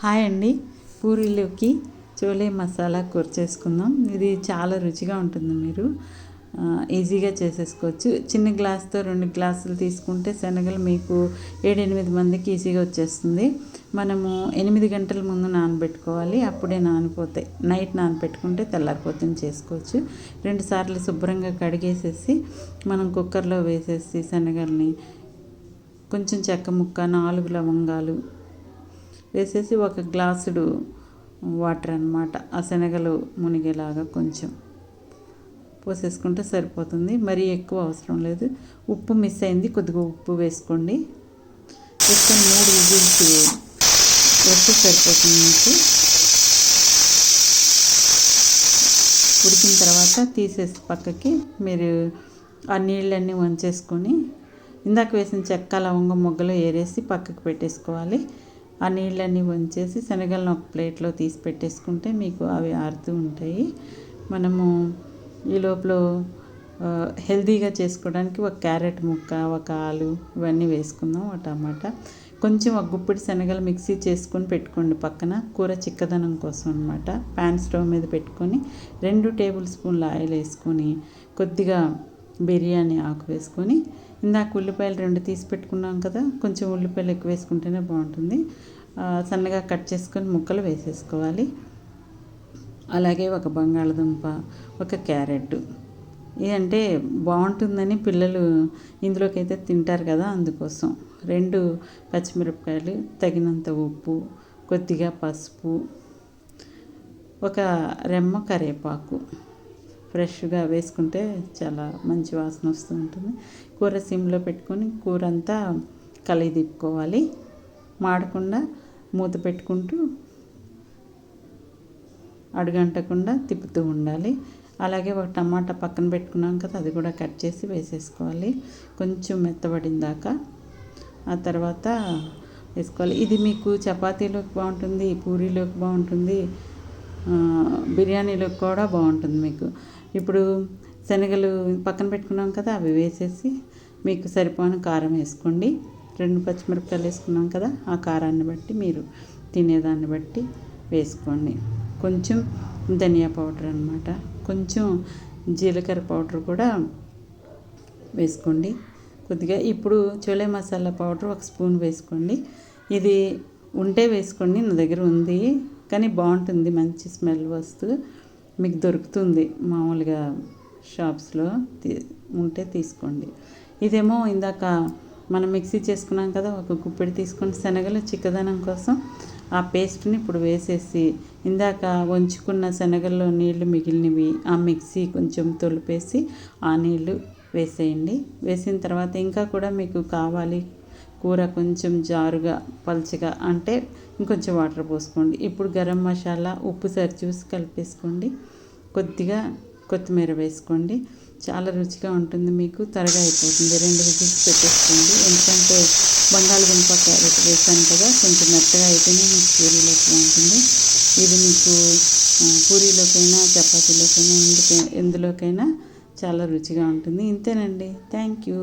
Hi అండి. పూరీలోకి చోలే మసాలా కూర చేసుకుందాం. ఇది చాలా రుచిగా ఉంటుంది మీరు. ఈజీగా చేసేసుకోవచ్చు. చిన్న గ్లాస్తో రెండు గ్లాసులు తీసుకుంటే శనగలు మీకు ఏడెనిమిది మందికి ఈజీగా వచ్చేస్తుంది. మనము ఎనిమిది గంటల ముందు నానబెట్టుకోవాలి. అప్పుడే నానిపోతాయి. నైట్ నానబెట్టుకుంటే తెల్లారిపోతుంది చేసుకోవచ్చు. రెండు సార్లు శుభ్రంగా కడిగేసేసి మనం కుక్కర్లో వేసేసి శనగల్ని కొంచెం చెక్క ముక్క నాలుగు లవంగాలు వేసేసి ఒక గ్లాసుడు వాటర్ అనమాట ఆ శనగలు మునిగేలాగా కొంచెం పోసేసుకుంటే సరిపోతుంది. మరీ ఎక్కువ అవసరం లేదు. ఉప్పు మిస్ అయింది. కొద్దిగా ఉప్పు వేసుకోండి. వేసుకొని మూడు విజిల్స్ వస్తే సరిపోతుంది మీకు. ఉడికిన తర్వాత తీసేసి పక్కకి మీరు ఆ నీళ్ళన్నీ వంచేసుకొని ఇందాక వేసిన చెక్క లవంగ మొగ్గలు ఏరేసి పక్కకు పెట్టేసుకోవాలి. ఆ నీళ్ళన్నీ వంచేసి శనగలను ఒక ప్లేట్లో తీసి పెట్టేసుకుంటే మీకు అవి ఆరుతూ ఉంటాయి. మనము ఈ లోపల హెల్తీగా చేసుకోవడానికి ఒక క్యారెట్ ముక్క ఒక ఆలు ఇవన్నీ వేసుకుందాం ఒక టమాటా. కొంచెం ఒక గుప్పిడి శనగలు మిక్సీ చేసుకొని పెట్టుకోండి పక్కన. కూర చిక్కదనం కోసం అనమాట ప్యాన్ స్టవ్ మీద పెట్టుకొని రెండు టేబుల్ స్పూన్ల ఆయిల్ వేసుకొని కొద్దిగా బిర్యానీ ఆకు వేసుకొని ఇందాక ఉల్లిపాయలు రెండు తీసి పెట్టుకున్నాం కదా కొంచెం ఉల్లిపాయలు ఎక్కువ వేసుకుంటేనే బాగుంటుంది. సన్నగా కట్ చేసుకొని ముక్కలు వేసేసుకోవాలి. అలాగే ఒక బంగాళదుంప ఒక క్యారెట్. ఇదంటే బాగుంటుందని పిల్లలు ఇందులోకి అయితే తింటారు కదా అందుకోసం. రెండు పచ్చిమిరపకాయలు తగినంత ఉప్పు కొద్దిగా పసుపు ఒక రెమ్మ కరివేపాకు ఫ్రెష్గా వేసుకుంటే చాలా మంచి వాసన వస్తూ ఉంటుంది. కూర సిమ్లో పెట్టుకొని కూర అంతా కలిగి తిప్పుకోవాలి మాడకుండా మూత పెట్టుకుంటూ అడుగంటకుండా తిప్పుతూ ఉండాలి. అలాగే ఒక టమాటా పక్కన పెట్టుకున్నాం కదా అది కూడా కట్ చేసి వేసేసుకోవాలి. కొంచెం మెత్తబడిన దాకా. ఆ తర్వాత వేసుకోవాలి. ఇది మీకు చపాతీలోకి బాగుంటుంది పూరీలోకి బాగుంటుంది బిర్యానీలోకి కూడా బాగుంటుంది మీకు. ఇప్పుడు శనగలు పక్కన పెట్టుకున్నాం కదా అవి వేసేసి మీకు సరిపోని కారం వేసుకోండి. రెండు పచ్చిమిరపకాయలు వేసుకున్నాం కదా ఆ కారాన్ని బట్టి మీరు తినేదాన్ని బట్టి వేసుకోండి. కొంచెం ధనియా పౌడర్ అనమాట కొంచెం జీలకర్ర పౌడర్ కూడా వేసుకోండి. కొద్దిగా ఇప్పుడు చోలే మసాలా పౌడర్ ఒక స్పూన్ వేసుకోండి. ఇది ఉంటే వేసుకోండి నా దగ్గర ఉంది కానీ బాగుంటుంది మంచి స్మెల్ వస్తూ మీకు దొరుకుతుంది మామూలుగా షాప్స్లో ఉంటే తీసుకోండి. ఇదేమో ఇందాక మనం మిక్సీ చేసుకున్నాం కదా ఒక గుప్పెడి తీసుకొని శనగలు చిక్కదనం కోసం ఆ పేస్ట్ని ఇప్పుడు వేసేసి ఇందాక వంచుకున్న శనగల్లో నీళ్ళు మిగిలినవి ఆ మిక్సీ కొంచెం తొలిపేసి ఆ నీళ్ళు వేసేయండి. వేసిన తర్వాత ఇంకా కూడా మీకు కావాలి కూర కొంచెం జారుగా పలుచగా అంటే ఇంకొంచెం వాటర్ పోసుకోండి. ఇప్పుడు గరం మసాలా ఉప్పు సరి చూసి కలిపేసుకోండి. కొద్దిగా కొత్తిమీర వేసుకోండి. చాలా రుచిగా ఉంటుంది మీకు త్వరగా అయిపోతుంది. రెండు విజిల్స్ పెట్టేసుకోండి. ఎందుకంటే బంగాళదుంప క్యారెట్ వేసాను కదా కొంచెం మెత్తగా అయితేనే మీకు పూరీలోకి బాగుంటుంది. ఇది మీకు పూరీలోకైనా చపాతీలోకైనా ఎందుకైనా ఎందులోకైనా చాలా రుచిగా ఉంటుంది. ఇంతేనండి. Thank you.